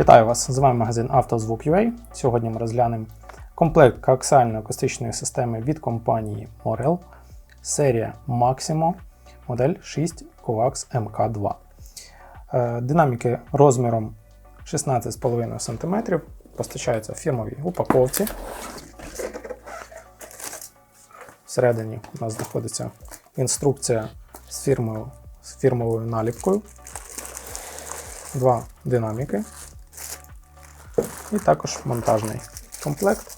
Вітаю вас! З вами магазин «Автозвук.UA». Сьогодні ми розглянемо комплект коаксіальної акустичної системи від компанії Morel, серія Maximo, модель 6 Coax MK2. Е, Динаміки розміром 16,5 см постачаються в фірмовій упаковці. Всередині у нас знаходиться інструкція з фірмою, з фірмовою наліпкою два динаміки і також монтажний комплект.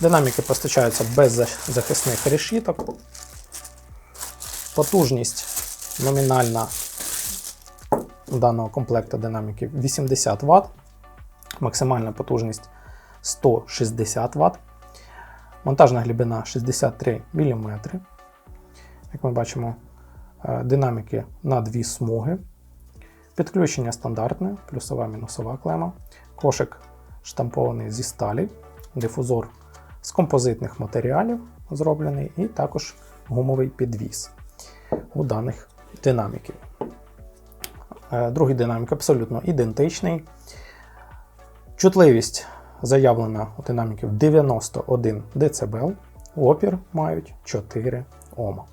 Динаміки постачаються без захисних решіток. Потужність номінальна даного комплекту динаміків 80 Вт, максимальна потужність 160 Вт. Монтажна глибина 63 мм. Як ми бачимо, динаміки на дві смуги. Підключення стандартне, плюсова мінусова клема. Кошик штампований зі сталі, дифузор з композитних матеріалів зроблений, і також гумовий підвіс у даних динаміків. Е, Другий динамік абсолютно ідентичний. Чутливість заявлена у динаміків 91 дБ, опір мають 4 Ома.